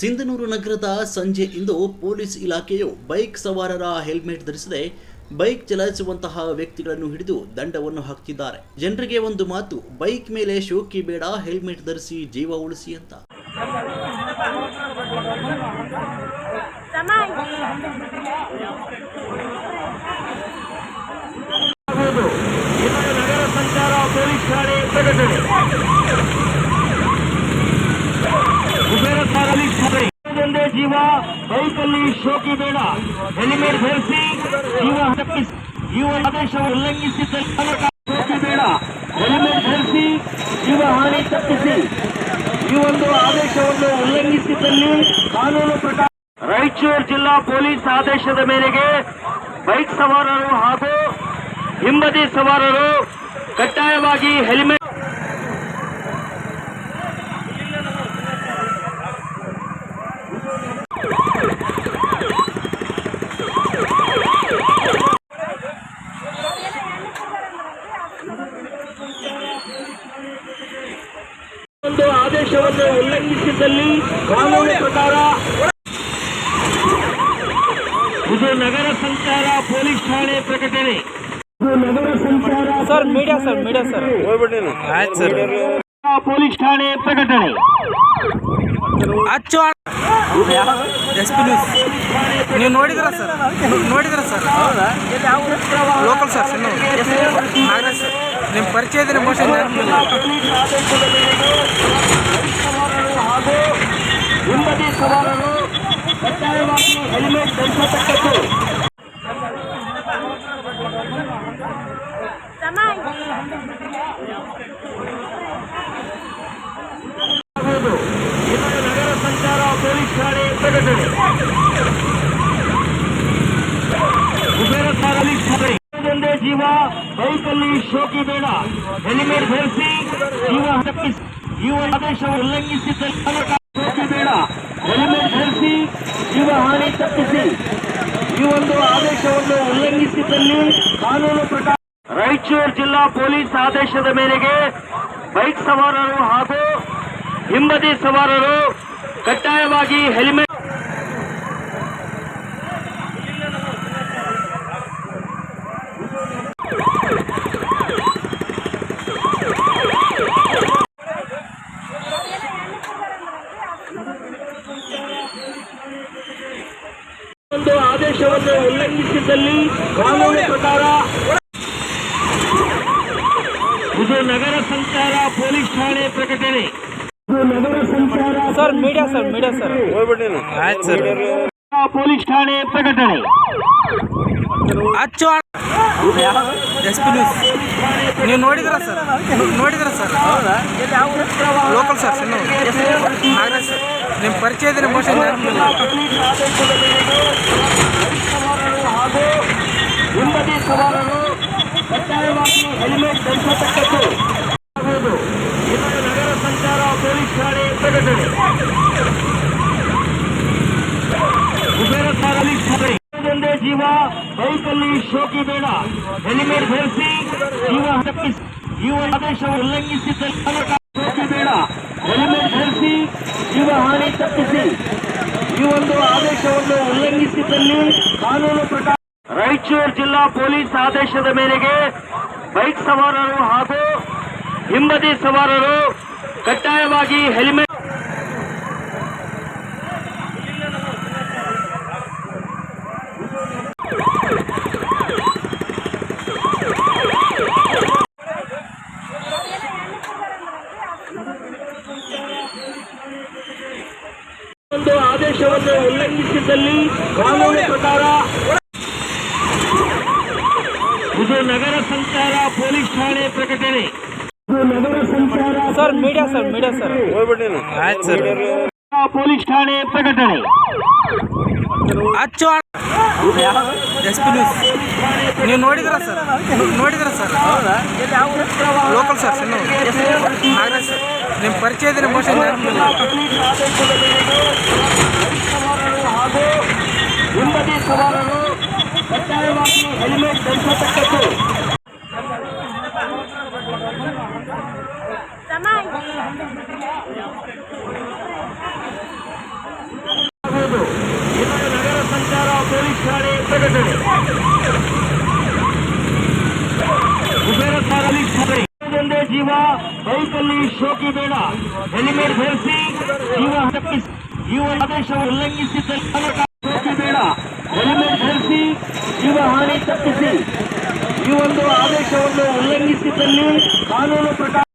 ಸಿಂಧನೂರು ನಗರದ ಸಂಜೆ ಇಂದು ಪೊಲೀಸ್ ಇಲಾಖೆಯು ಬೈಕ್ ಸವಾರರ ಹೆಲ್ಮೆಟ್ ಧರಿಸದೆ ಬೈಕ್ ಚಲಾಯಿಸುವಂತಹ ವ್ಯಕ್ತಿಗಳನ್ನು ಹಿಡಿದು ದಂಡವನ್ನು ಹಾಕ್ತಿದ್ದಾರೆ. ಜನರಿಗೆ ಒಂದು ಮಾತು, ಬೈಕ್ ಮೇಲೆ ಶೋಕಿ ಬೇಡ, ಹೆಲ್ಮೆಟ್ ಧರಿಸಿ ಜೀವ ಉಳಿಸಿ ಅಂತ. ಸಂಚಾರ ಕುಬೇರ ಪೊಲೀಸ್ ಠಾಣೆ ಒಂದೇ ಜೀವ ಬೈಕಲ್ಲಿ ಶೋಕಿ ಬೇಡ. ಹೆಲ್ಮೆಟ್ ಧರಿಸಿ ಜೀವ ತಪ್ಪಿಸಿ ಜೀವ ಆದೇಶವನ್ನು ಉಲ್ಲಂಘಿಸಿದ್ದ ಚಾಲಕ ಶೋಕಿ ಬೇಡ. ಹೆಲ್ಮೆಟ್ ಧರಿಸಿ ಜೀವ ಹಾನಿ ತಪ್ಪಿಸಿ. ಈ ಒಂದು ಆದೇಶವನ್ನು ಉಲ್ಲಂಘಿಸಿದ್ದಲ್ಲಿ ಕಾನೂನು ಪ್ರಕಾರ ರಾಯಚೂರು ಜಿಲ್ಲಾ ಪೊಲೀಸ್ ಆದೇಶದ ಮೇರೆಗೆ ಬೈಕ್ ಸವಾರರು ಹಾಗೂ ಹಿಂಬದಿ ಸವಾರರು ಕಡ್ಡಾಯವಾಗಿ ಹೆಲ್ಮೆಟ್ ಒಂದು ಆದೇಶವನ್ನು ಉಲ್ಲಂಘಿಸಿದ್ದಲ್ಲಿ ಕಾನೂನು ಪ್ರಕಾರ ಇದು ನಗರ ಸಂಚಾರ ಪೊಲೀಸ್ ಠಾಣೆ ಪ್ರಕಟಣೆ. ಇದು ನಗರ ಸಂಚಾರ sir media sir media sir ಆಯ್ತು ಸರ್ ಪೊಲೀಸ್ ಠಾಣೆ ಪ್ರಕಟಣೆ. ಅಚ್ಚು ಎಸ್ ಪಿ ನ್ಯೂಸ್ ನೀವು ನೋಡಿದ್ರ ಸರ್ ನೋಡಿದ್ರ sir local sir Nagaraj sir ನಿಮ್ಮ ಪರಿಚಯ ಇದ್ರೆ ಮೋಷನ್ ಪೊಲೀಸ್ ಆದೇಶದ ಮೇರೆಗೆ ಬೈಕ್ ಸವಾರರು ಹಾಗೂ ಹಿಂಬದಿ ಸವಾರರು ಕಡ್ಡಾಯವಾಗಿ ಹೆಲ್ಮೆಟ್ ಧರಿಸತಕ್ಕದ್ದು ಆಗುವುದು ಇನ್ನು ನಗರ ಸಂಚಾರ ಪೊಲೀಸ್ ಠಾಣೆ ಪ್ರಕಟಣೆ ಜೀವ ಬೈಕಲ್ಲಿ ಶೋಕಿ ಬೇಡ ಹೆಲ್ಮೆಟ್ ಧರಿಸಿ ಜೀವ ತಪ್ಪಿಸಿ ಜೀವ ಆದೇಶವನ್ನು ಉಲ್ಲಂಘಿಸಿದ್ದ ಶೋಕಿ ಬೇಡ ಹೆಲ್ಮೆಟ್ ಧರಿಸಿ ಜೀವ ಹಾನಿ ತಪ್ಪಿಸಿ ಈ ಒಂದು ಆದೇಶವನ್ನು ಉಲ್ಲಂಘಿಸಿದ್ದಲ್ಲಿ ಕಾನೂನು ಪ್ರಕಾರ ರಾಯಚೂರು ಜಿಲ್ಲಾ ಪೊಲೀಸ್ ಆದೇಶದ ಮೇರೆಗೆ ಬೈಕ್ ಸವಾರರು ಹಾಗೂ ಹಿಂಬದಿ ಸವಾರರು ಕಡ್ಡಾಯವಾಗಿ ಹೆಲ್ಮೆಟ್ ಒಂದು ಆದೇಶವನ್ನು ಉಲ್ಲಂಘಿಸಿದಲ್ಲಿ ಕಾನೂನು ಪ್ರಕಾರ ಇದು ನಗರ ಸಂಚಾರ ಪೊಲೀಸ್ ಠಾಣೆ ಪ್ರಕಟಣೆ ಇದು ನಗರ ಸಂಚಾರ sir media sir media sir ಆಯ್ತು ಸರ್ ಪೊಲೀಸ್ ಠಾಣೆ ಪ್ರಕಟಣೆ ಅಚ್ಚು ಎಸ್ ಪಿ ನ್ಯೂಸ್ ನೀವು ನೋಡಿದ್ರ ಸರ್ ನೋಡಿದ್ರ ಸರ್ ಲೋಕಲ್ ಸರ್ ಸಿನ್ನು ನಾಗರಾಜ್ ಸರ್ ನಿಮ್ಮ ಪರಿಚಯ ಇದ್ರೆ ಮೋಷನ್ ಪೊಲೀಸ್ ಆದೇಶದ ಮೇರೆಗೆ ಬೈಕ್ ಸವಾರರು ಹಾಗೂ ಹಿಂಬದಿ ಸವಾರರು ಕಡ್ಡಾಯವಾಗಿ ಹೆಲ್ಮೆಟ್ ಧರಿಸತಕ್ಕದ್ದು ಆಗುವುದು ಇನ್ನು ನಗರ ಸಂಚಾರ ಪೊಲೀಸ್ ಠಾಣೆ ಪ್ರಕಟಣೆ ಕುಬೇರ ಪೊಲೀಸ್ ಠಾಣೆ ಒಂದೇ ಜೀವ ಬೈಕಲ್ಲಿ ಶೋಕಿ ಬೇಡ. ಹೆಲ್ಮೆಟ್ ಧರಿಸಿ ಜೀವ ಜೀವ ಆದೇಶವನ್ನು ಉಲ್ಲಂಘಿಸಿದ್ದ ಚಾಲಕ ಶೋಕಿ ಬೇಡ. ಧರಿಸಿ ಜೀವ ಹಾನಿ ತಪ್ಪಿಸಿ ಈ ಒಂದು ಆದೇಶವನ್ನು ಉಲ್ಲಂಘಿಸಿದ್ದಲ್ಲಿ ಕಾನೂನು ಪ್ರಕಾರ ರಾಯಚೂರು ಜಿಲ್ಲಾ ಪೊಲೀಸ್ ಆದೇಶದ ಮೇರೆಗೆ ಬೈಕ್ ಸವಾರರು ಹಾಗೂ ಹಿಂಬದಿ ಸವಾರರು ಕಡ್ಡಾಯವಾಗಿ ಹೆಲ್ಮೆಟ್ ಒಂದು ಆದೇಶವನ್ನು ಉಲ್ಲಂಘಿಸಿದ್ದಲ್ಲಿ ಕಾನೂನು ಪ್ರಕಾರ ಇದು ನಗರ ಸಂಚಾರ ಪೊಲೀಸ್ ಠಾಣೆ ಪ್ರಕಟಣೆ. ಇದು ನಗರ ಸಂಚಾರ sir media sir media sir. ಆಯ್ತು ಸರ್. ಪೊಲೀಸ್ ಠಾಣೆ ಪ್ರಕಟಣೆ. ಅಚ್ಚು ಎಸ್ ಪಿ ನ್ಯೂಸ್. ನೀವು ನೋಡಿದ್ರ ಸರ್? ನೋಡಿದ್ರ ಸರ್? ಲೋಕಲ್ ಸರ್ ಸರ್ ನಿಮ್ಮ ಪರಿಚಯ ಇದ್ರೆ ಮೋಷನ್ ಪೊಲೀಸ್ ಆದೇಶದ ಮೇರೆಗೆ ಬೈಕ್ ಸವಾರರು ಹಾಗೂ ಹಿಂಬದಿ ಸವಾರರು ಕಡ್ಡಾಯವಾಗಿ ಹೆಲ್ಮೆಟ್ ಧರಿಸತಕ್ಕದ್ದು ಪ್ರಕಟಣೆ ಕುಬೇರ ಸಾಗಲಿ ಸಾಗಲಿ ಒಂದೇ ಜೀವ, ಬೈಕಲ್ಲಿ ಶೋಕಿ ಬೇಡ. ಹೆಲಿಮೇಟ್ ಧರಿಸಿ ಜೀವ ತಪ್ಪಿಸಿ ಜೀವ ಆದೇಶವನ್ನು ಉಲ್ಲಂಘಿಸಿದ್ದಲ್ಲಿ ಚಾಲಕ ಶೋಕಿ ಬೇಡ. ಹೆಲಿಮೇಟ್ ಧರಿಸಿ ಜೀವ ಹಾನಿ ತಪ್ಪಿಸಿ. ಈ ಒಂದು ಆದೇಶವನ್ನು ಉಲ್ಲಂಘಿಸಿದ್ದಲ್ಲಿ ಕಾನೂನು ಪ್ರಕಾರ